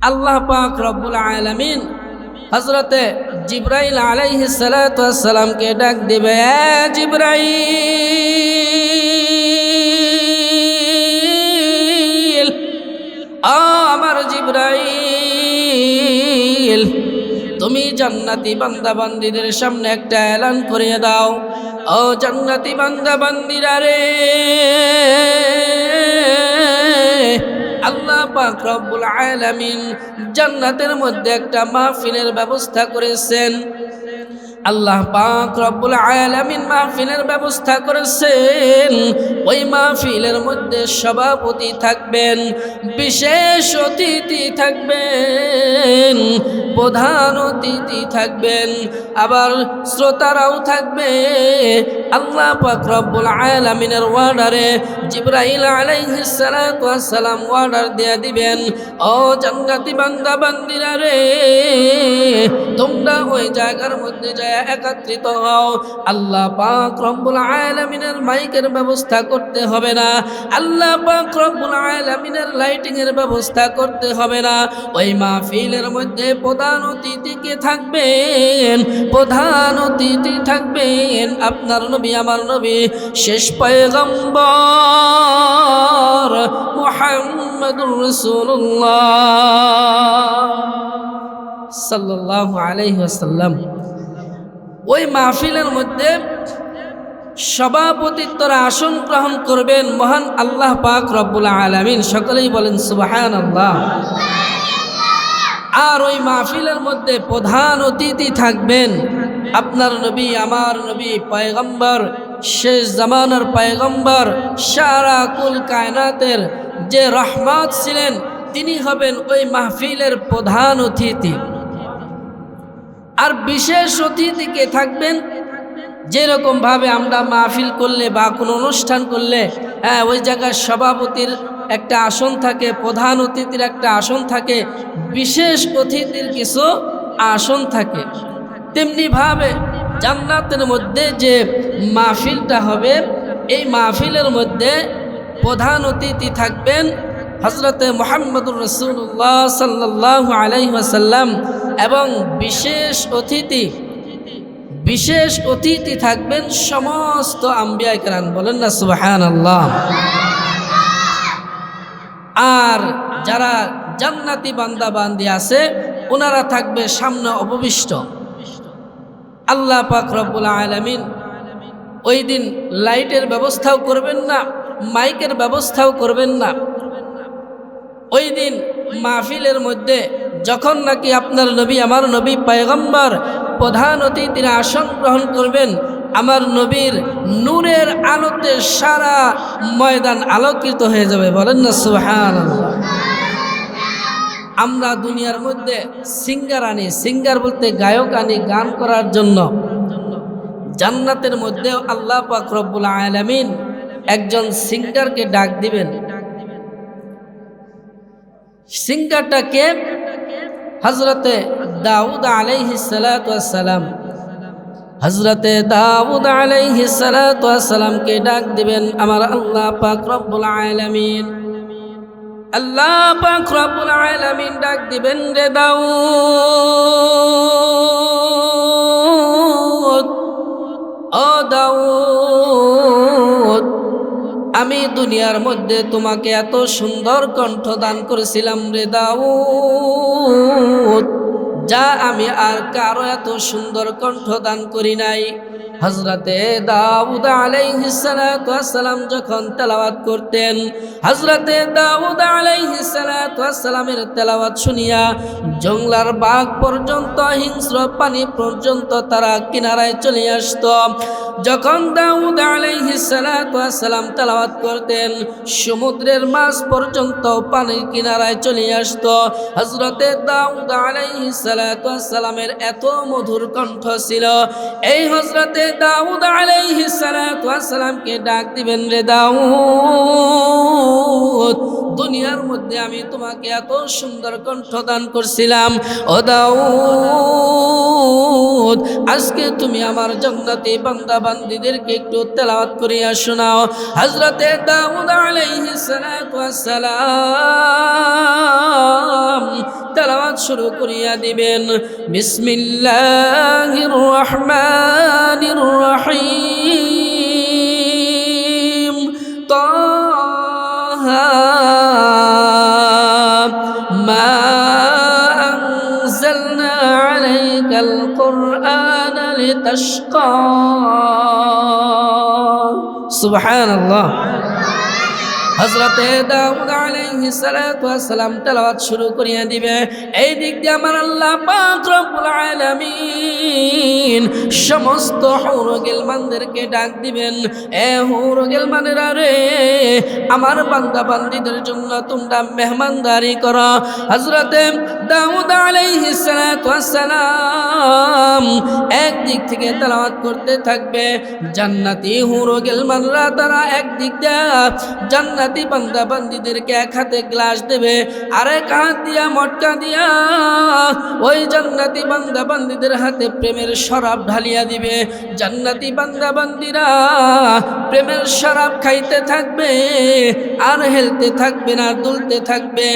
আল্লাহ পাক রব্বুল আলামিন হজরতে জিব্রাইল আলাইহি সালামকে ডাক দিবে, "এ জিব্রাইল আমার জিব্রাইল, তুমি জান্নাতি বান্দা বান্দিদের সামনে একটা এলান করিয়ে দাও। ও জান্নাতি বান্দা বান্দিরা রে পাক রব্বুল আলামিন জান্নাতের মধ্যে একটা মাহফিলের ব্যবস্থা করেছেন। আল্লাহ পাক রব্বুল আলামিন মাহফিলের ব্যবস্থা করেছেন। ওই মাহফিলের মধ্যে সভাপতি থাকবেন, বিশেষ অতিথি থাকবেন, প্রধান অতিথি থাকবেন, আবার শ্রোতারাও থাকবে। আল্লাহ পাক রব্বুল আলামিনের ওয়ার্ডারে জিব্রাইল আলাইহিস সালাতু সালাম ওয়ার্ডার দিয়ে দিবেন, ও জান্নাতি বান্দা, বান্দিরা রে, তোমরা ওই জায়গার মধ্যে যায় একত্রিত হও। আল্লাহ পাক রব্বুল আলামিনের মাইকের ব্যবস্থা করতে হবে না। আল্লাহ পাক রব্বুল আলামিনের লাইটিং এর ব্যবস্থা করতে হবে না। ওই মাহফিলের মধ্যে প্রধান অতিথিকে থাকবেন? প্রধান অতিথি থাকবেন আপনার নবী, আমার নবী, শেষ পয়গম্বর মুহাম্মদুর রাসূলুল্লাহ সাল্লাল্লাহু আলাইহি ওয়াসাল্লাম। ওই মাহফিলের মধ্যে সভাপতিত্বর আসন গ্রহণ করবেন মহান আল্লাহ পাক রব্বুল আলামিন। সকলেই বলেন সুবাহান আল্লাহ আর ওই মাহফিলের মধ্যে প্রধান অতিথি থাকবেন আপনার নবী, আমার নবী, পয়গম্বর, শেষ জামানার পয়গম্বর, সারা কুল কায়নাতের যে রহমত ছিলেন, তিনি হবেন ওই মাহফিলের প্রধান অতিথি। আর বিশেষ অতিথিকে থাকবেন যেরকম ভাবে আমরা মাহফিল করলে বা কোনো অনুষ্ঠান করলে হ্যাঁ ওই জায়গায় সভাপতির একটা আসন থাকে, প্রধান অতিথির একটা আসন থাকে, বিশেষ অতিথির কিছু আসন থাকে। তেমনি ভাবে জান্নাতের মধ্যে যে মাহফিলটা হবে, এই মাহফিলের মধ্যে প্রধান অতিথি থাকবেন হজরতে মোহাম্মদুর রসুল্লাহ সাল্লাহ আলাইসাল্লাম এবং বিশেষ অতিথি বিশেষ অতিথি থাকবেন সমস্ত আম্বিয়া কেরান বলেন না সুবাহান আল্লাহ আর যারা জান্নাতি বান্দা বান্দি আছে ওনারা থাকবে সামনে অববিষ্ট। আল্লাহ পাক রব্বুল আলমিন ওই দিন লাইটের ব্যবস্থাও করবেন না, মাইকের ব্যবস্থাও করবেন না ওই দিন মাহফিলের মধ্যে যখন নাকি আপনার নবী, আমার নবী পয়গম্বর প্রধান অতিথিরা আসন গ্রহণ করবেন, আমার নবীর নূরের আলোতে সারা ময়দান আলোকিত হয়ে যাবে। বলেন না সুহান আমরা দুনিয়ার মধ্যে সিঙ্গার আনি, সিঙ্গার বলতে গায়ক আনি, গান করার জন্য। জান্নাতের মধ্যেও আল্লাহ পাক রব্বুল আলামিন একজন সিঙ্গারকে ডাক দিবেন। সিঙ্গারটাকে হজরতে দাউদ আলাইহি সালাম হজরতে দাউদ আলাইহি সালামকে ডাক দিবেন, আমার আল্লাহ পাক রব্বুল আলামিন, আল্লাহ পাক রব্বুল আলামিন ডাক দিবেন রে দাউদ, ও দাউদ আমি দুনিয়ার মধ্যে তোমাকে এত সুন্দর কণ্ঠ দান করেছিলাম রে দাউদ, যা আমি আর কারও এত সুন্দর কণ্ঠ দান করি নাই। হজরতে দাউদ আলাইহিসালাম যখন তেলাওয়াত করতেন হজরতে দাউদ আলাইহিসালামের তেলাওয়াত শুনিয়া জংলার বাঘ পর্যন্ত, হিংস্র পানি পর্যন্ত তারা কিনারায় চলে আসত। যখন দাউদ আলাইহিসালাম তেলাওয়াত করতেন, সমুদ্রের মাছ পর্যন্ত পানির কিনারায় চলে আসত। হজরতে দাউদ আলাইহিসালামের এত মধুর কণ্ঠ ছিল, এই হজরতে দাউদ আলাইহি আলাইহিসালামকে ডাক দিবেন রে দাউদ, দুনিয়ার মধ্যে আমি তোমাকে এত সুন্দর কণ্ঠ দান করছিলাম। ও দাউদ আজকে তুমি আমার জান্নাতি বান্দা বান্দিদেরকে একটু তেলাওয়াত করিয়া শোনাও। হজরতে দাউদ আলাইহিস সালাম তেলাওয়াত শুরু করিয়া দিবেন। বিসমিল্লাহির রহমানির রহিম। طه تشقى سبحان الله. حضرت داؤد আলাইহিস সালাতু তেলাওয়াত শুরু করিয়া দিবে। এই দিক দিয়ে আমার আল্লাহ পাক রব্বুল আলামিন সমস্ত হুর গিলমানদেরকে ডাক দিবেন। এ হুর গিলমানেরা রে, আমার বান্দা বান্দীদের জন্য তোমরা মেহমানদারি করো। হজরতে দাউদ আলাইহিস সালাতু ওয়াস সালাম এক থেকে তেলাওয়াত করতে থাকবে। জান্নাতি হুর গিলমানরা তারা এক দিক দিয়ে জান্নাত জান্নাতি বান্দা বান্দিদেরকে এক হাতে গ্লাস দেবে। আরেক হাত দিয়া, মটকা দিয়া, ওই জান্নাতি বান্দা বান্দিদের হাতে প্রেমের শরাব ঢালিয়া দিবে। জান্নাতি বান্দা বান্দিরা প্রেমের শরাব খাইতে থাকবে, আর হেলতে থাকবে না, দুলতে থাকবে।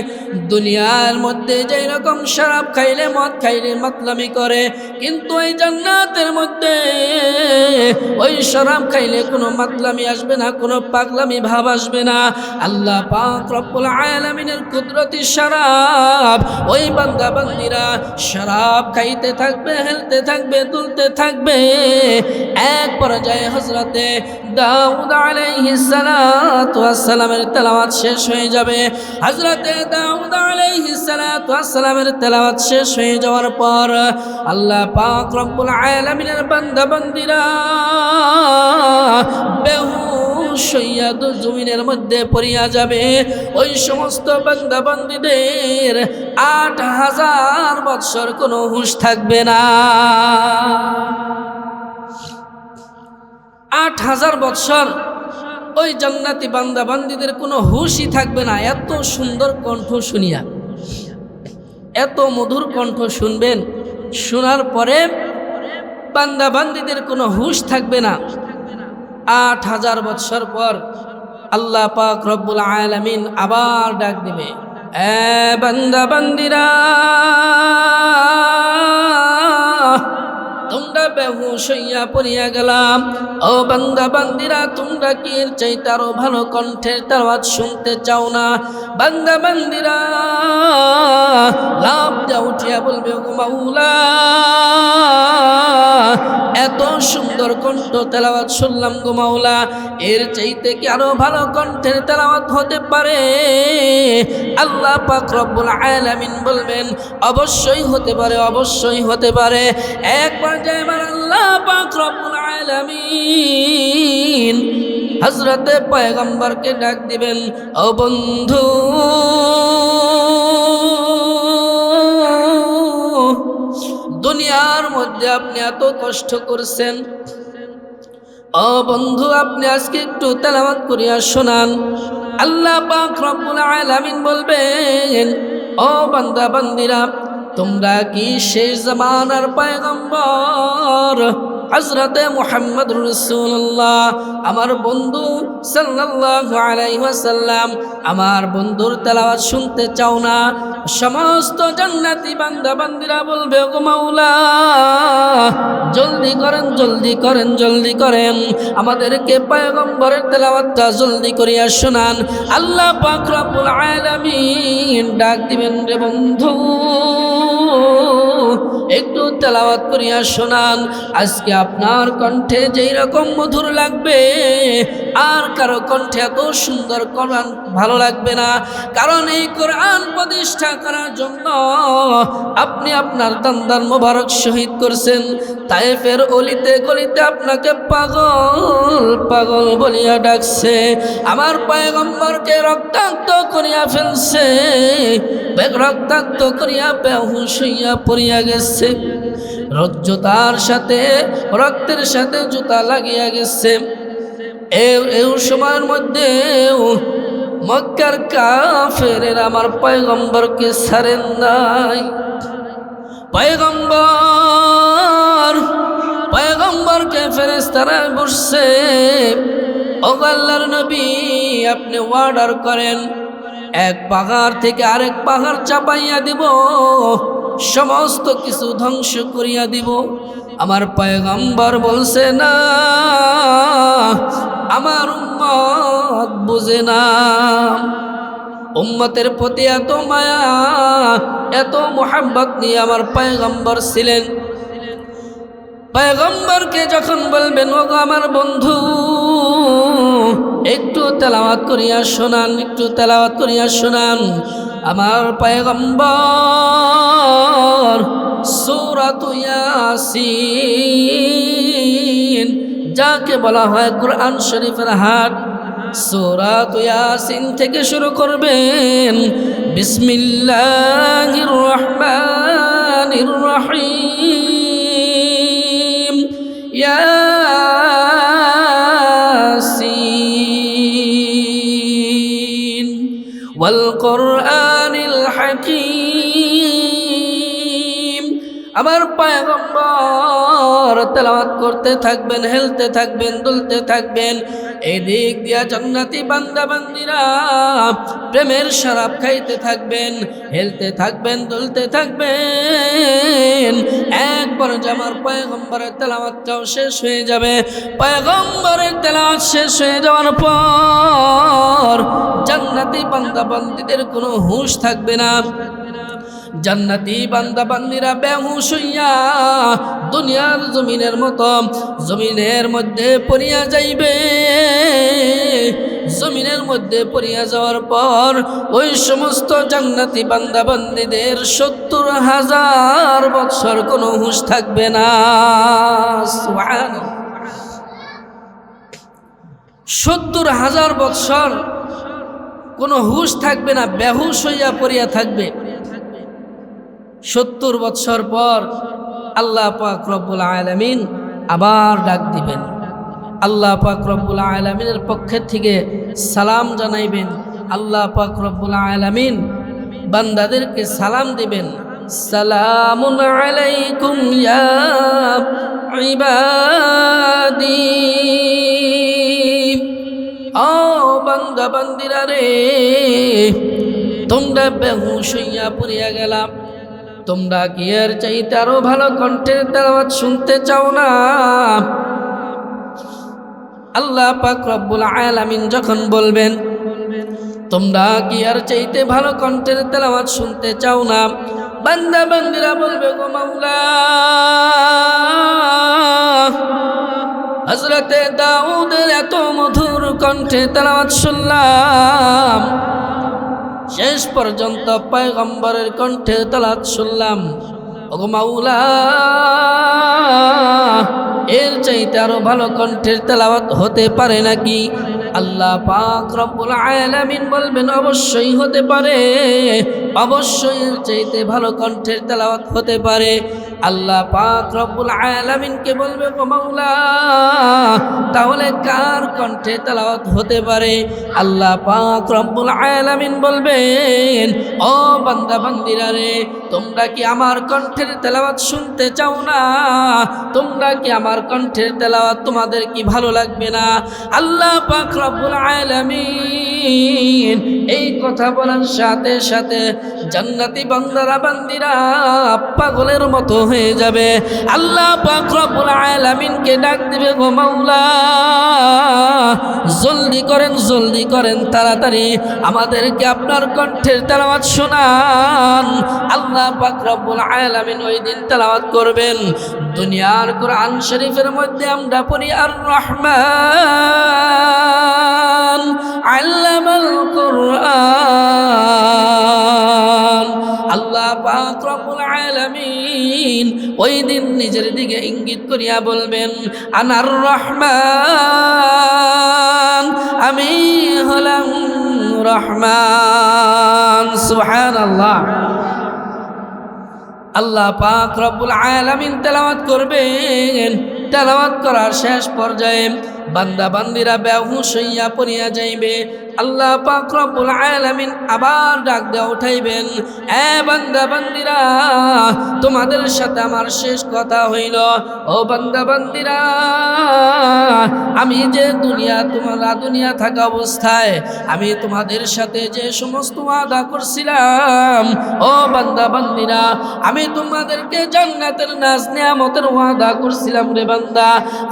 দুনিয়ার মধ্যে যেই রকম শরাব খাইলে মদ খাইলে মাতলামি করে, কিন্তু ওই জান্নাতের মধ্যে ওই শরাব খাইলে কোনো মাতলামি আসবে না, কোনো পাগলামি ভাব আসবে না। আল্লাহ পাক রব্বুল আলামিনের কুদরতি শরাব। ওই বান্দা বান্দিরা শরাব খাইতে থাকবে, হেলতে থাকবে তুলতে থাকবে। এক পর্যায়ে হজরতে দাউদ আলাইহিস সালাতু ওয়াস সালামের তেলাওয়াত শেষ হয়ে যাবে। হজরতে দাউদ আলাইহিস সালাতু ওয়াস সালামের তেলাওয়াত শেষ হয়ে যাওয়ার পর আল্লাহ পাক রব্বুল আলামিনের বান্দা বান্দিরা বেহুশ হইয়া জমিনের মধ্যে পড়িয়া যাবে। ওই সমস্ত বান্দা বান্দিদের আট হাজার বৎসর কোনো হুঁশ থাকবে না। আট হাজার বৎসর ওই জান্নাতি বান্দা বান্দিদের কোনো হুশই থাকবে না। এত সুন্দর কণ্ঠ শুনিয়া, এত মধুর কণ্ঠ শুনবেন, শোনার পরে বান্দা বান্দিদের কোনো হুশ থাকবে না। আট হাজার বৎসর পর আল্লাহ পাক রব্বুল আলামিন আবার ডাক দিবে এ বান্দা বান্দিরা! তোমরা বেহুশ হইয়া পড়িয়া গেলাম। ও বান্দা, বান্দিরা, তোমরা কি এর আরও ভালো কণ্ঠের তাওয়াজ শুনতে চাও না? বান্দা, বান্দিরা লাভ যা উঠিয়া বলবে মাওলা, এত সুন্দর কণ্ঠ তেলাওয়াত শুনলাম গো মাওলা। এর চাইতে কি আরও ভালো কণ্ঠের তেলাওয়াত হতে পারে? আল্লাহ পাক রব্বুল আলামিন বলবেন, অবশ্যই হতে পারে, অবশ্যই হতে পারে। এক পর্যায়ে এবার আল্লাহ পাক হজরতে পয়গম্বরকে ডাক দিবেন, ও বন্ধু, দুনিয়ার মধ্যে আপনি এত কষ্ট করছেন। ও বন্ধু, আপনি আজকে একটু তেলাওয়াত করিয়া শোনান। আল্লাহ পাক রব্বুল আলামিন বলবেন, ও বান্দা, বান্দিরা তোমরা কি শেষ জামানার পয়গম্বর? হজরতে মোহাম্মদ রসুল্লাহ আমার বন্ধু ওয়াসাল্লাম, আমার বন্ধুর তেলাওয়াত শুনতে চাও না, সমস্ত জান্নাতি বান্দা বান্দিরা বলবে গো মাওলা, জলদি করেন জলদি করেন জলদি করেন, আমাদেরকে পয়গম্বরের তেলাওয়াতটা জলদি করিয়া শোনান। আল্লাহ পাক রব্বুল আলামিন ডাক দিবেন রে বন্ধু, একটু তেলাওয়াত করিয়া শোনান। আজকে আপনার কণ্ঠে যেই রকম মধুর লাগবে আর কারও কণ্ঠে এত সুন্দর কোরআন ভালো লাগবে না। কারণ এই কোরআন প্রতিষ্ঠা করার জন্য আপনি আপনার দান্দার মোবারক শহীদ করছেন। তাইফের অলিতে গলিতে আপনাকে পাগল পাগল বলিয়া ডাকছে। আমার পায়গম্বরকে রক্তাক্ত করিয়া ফেলছে। রক্তাক্ত করিয়া বেহুশ হইয়া পড়িয়া গেছে। জুতার সাথে, রক্তের সাথে জুতা লাগিয়া গেছে। সময়ের মধ্যে মক্কার কাফের আমার পয়গম্বরকে ছাড়েন নাই। পয়গম্বর, পয়গম্বরকে ফেরেস্তারা বসছে ওগাল্লার নবী, আপনি অর্ডার করেন। এক পাহাড় থেকে আরেক পাহাড় চাপাইয়া দিব, সমস্ত কিছু ধ্বংস করিয়া দিব। আমার পয়গম্বর বলছে, না বুঝে না। উম্মতের প্রতি এত মায়া, এত মোহাব্বত নিয়ে আমার পয়গম্বর ছিলেন। পয়গম্বরকে যখন বলবেন ও আমার বন্ধু, একটু তেলাওয়াত করিয়া শোনান, একটু তেলাওয়াত করিয়া শোনান। আমার পয়গম্বর সূরাত ইয়াসিন, যাকে বলা হয় কোরআন শরীফের হাট। সূরাত ইয়াসিন থেকে শুরু করবেন। বিসমিল্লাহির রহমানির রহিম। ইয়াসিন। ওয়াল কোরআনিল হাকীম। আমার পয়গম্বর তেলাওয়াত করতে থাকবেন, হেলতে থাকবেন, দুলতে থাকবেন। এদিক দিয়া জান্নাতি বান্দা বান্দিরা প্রেমের শরাব খাইতে থাকবেন, হেলতে থাকবেন, দুলতে থাকবেন। এক পর্যায়ে আমার পয়গম্বরের তেলাওয়াতটাও শেষ হয়ে যাবে। পয়গম্বরের তেলাওয়াত শেষ হয়ে যাওয়ার পর জান্নাতি বান্দা বান্দিদের কোনো হুঁশ থাকবে না। জান্নাতি বান্দা বান্দিরা বেহুশ হইয়া দুনিয়ার জমিনের মতো জমিনের মধ্যে পড়িয়া যাইবে। জমিনের মধ্যে পড়িয়া যাওয়ার পর ওই সমস্ত জান্নাতি বান্দা বান্দিদের সত্তর হাজার বৎসর কোনো হুঁশ থাকবে না। সত্তর হাজার বৎসর কোনো হুঁশ থাকবে না, বেহুশ হইয়া পড়িয়া থাকবে। সত্তর বৎসর পর আল্লাহ পাক রব্বুল আলমিন আবার ডাক দিবেন। আল্লাহ পাক রব্বুল আলমিনের পক্ষের থেকে সালাম জানাইবেন। আল্লাহ পাক রব্বুল আলমিন বান্দাদেরকে সালাম দিবেন। সালামুন আলাইকুম ইবাদি। ও বান্দা বান্দিরা রে, তোমরা বেহুশ হইয়া পড়িয়া গেলাম। তোমরা কি এর চাইতে আরও ভালো কণ্ঠের তেলাওয়াত শুনতে চাও না? আল্লাহ পাক রব্বুল আলামিন যখন বলবেন, তোমরা কি চাইতে ভালো কণ্ঠের তেলাওয়াত শুনতে চাও না? বান্দা, বান্দিরা বলবে, গো মাওলা হজরতে দাউদের এত মধুর কণ্ঠে তেলাওয়াত শুনলাম। শেষ পর্যন্ত পয়গম্বরের কণ্ঠে তালাত শুনলাম মাওলা, এর চাইতে আরও ভালো কণ্ঠের তেলাওয়াত হতে পারে নাকি? আল্লাহ পাক রব্বুল আলামিন বলবেন, অবশ্যই হতে পারে, অবশ্যই এর চাইতে ভালো কণ্ঠের তেলাওয়াত হতে পারে। আল্লাহ পাক রব্বুল আলামিনকে বলবে গো মাওলা, তাহলে কার কণ্ঠে তেলাওয়াত হতে পারে? আল্লাহ পাক রব্বুল আলামিন বলবেন, ও বান্দা, বান্দিরা রে, তোমরা কি আমার কণ্ঠের তেলাওয়াত শুনতে চাও না? তোমরা কি আমার কণ্ঠের তেলাওয়াত তোমাদের কি ভালো লাগবে না? আল্লাহ পাক রব্বুল আলামিন এই কথা বলার সাথে সাথে জান্নাতি বান্দারা, বান্দিরা পাগলের মতো হয়ে যাবে। আল্লাহ রব্বুল আলামিনকে ডাক দিবে, গো মাওলা, জলদি করেন জলদি করেন, তাড়াতাড়ি আমাদেরকে আপনার কণ্ঠের তেলাওয়াত শোনান। আল্লাহ রব্বুল আলামিন ওই দিন তেলাওয়াত করবেন। দুনিয়ার কোরআন শরীফের মধ্যে আমরা পড়ি, আর রহমান আল্লামাল কোরআন। আল্লাহ পাক রব্বুল আলামিন ওই দিন নিজের দিকে ইঙ্গিত করিয়া বলবেন, আনার রহমান, আমি হলাম রহমান। সুবহানাল্লাহ। আল্লাহ পাক রব্বুল আলামিন তেলাওয়াত করবেন তেলাওয়াত করার শেষ পর্যায়ে বান্দা বান্দিরা বেহুশ হইয়া পড়িয়া যাইবে। আল্লাহ পাক রব্বুল আলামিন আবার ডাক দেওয়া উঠাইবেন, এ বান্দা বান্দিরা, তোমাদের সাথে আমার শেষ কথা হইল। ও বান্দা বান্দিরা, আমি যে দুনিয়া, তোমরা দুনিয়া থাকা অবস্থায়, আমি তোমাদের সাথে যে সমস্ত ওয়াদা করছিলাম, ও বান্দা বান্দিরা, আমি তোমাদেরকে জান্নাতের নাজ নিয়ামতের ওয়াদা করছিলাম রে বান্দা।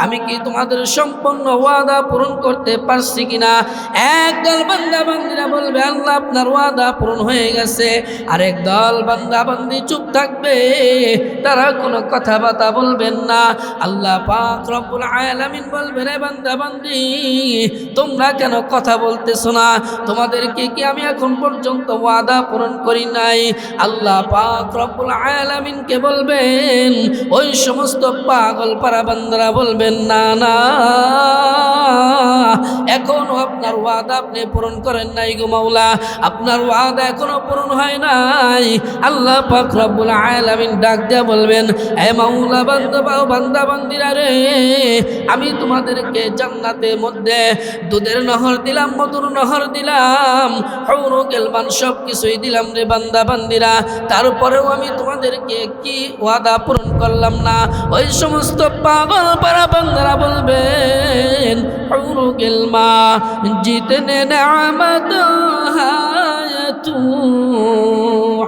আমি কি তোমাদের সম্পূর্ণ ওয়াদা পূরণ করতে পারছি কিনা? একদল বান্দা বান্দিরা বলবে, আল্লাহ, আপনার ওয়াদা পূরণ হয়ে গেছে। আরেক দল বান্দা বান্দি চুপ থাকবে। তারা কোনো কথাবার্তা বলবেন না। আল্লাহ পাক রব্বুল আলামিন বলবে, রে বান্দা বান্দি, তোমরা কেন কথা বলতেছো না? তোমাদেরকে কি আমি এখন পর্যন্ত ওয়াদা পূরণ করি নাই? আল্লাহ পাক রব্বুল আলামিনকে বলবেন, ওই সমস্ত পাগল পারা বান্দারা বলবেন, না না, এখনও আপনার ওয়াদা আপনি পূরণ করেন নাই গো মাওলা। আপনার ওয়াদা এখনও পূরণ হয় নাই। আল্লাহ পাক রব্বুল আলামিন ডাক দেয়া বলবেন, এ মাওলা বান্দা বান্দা বান্দিরা রে, আমি তোমাদেরকে জান্নাতের মধ্যে দুধের নহর দিলাম, মধুর নহর দিলাম, হৌর গেলমান সব কিছুই দিলাম রে বান্দা বান্দিরা। তারপরেও আমি তোমাদেরকে কি ওয়াদা পূরণ করলাম না? ওই সমস্ত পাগল পারা বান্দারা বলবেন হরুকেল মা জিতনে আমাদ হায়াতু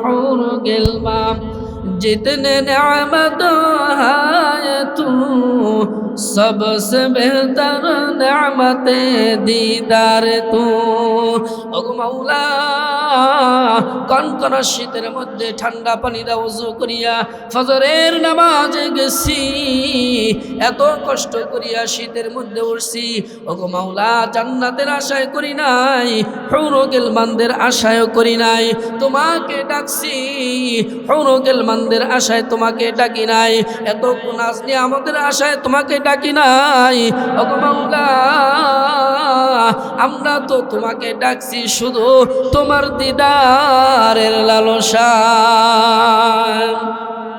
হরুকেল মা জিতনে আমাদ হায়াতু सबसे बेहतर नामत दीदार तू ওগো মাওলা কনকন শীতের মধ্যে ঠান্ডা পানি দাও উজু করিয়া ফজরের নামাজে গেছি এত কষ্ট করিয়া শীতের মধ্যে উঠছি ওগো মাওলা জান্নাতের আশায় করি নাই হৌরগেল মানদের আশায়ও করি নাই তোমাকে ডাকছি হৌরগেল মানদের আশায় তোমাকে ডাকি নাই এত নাজ নিয়ে আমাদের আশায় তোমাকে ডাকি নাই। আমরা তো তোমাকে ডাকছি শুধু তোমার দিদারের লালসা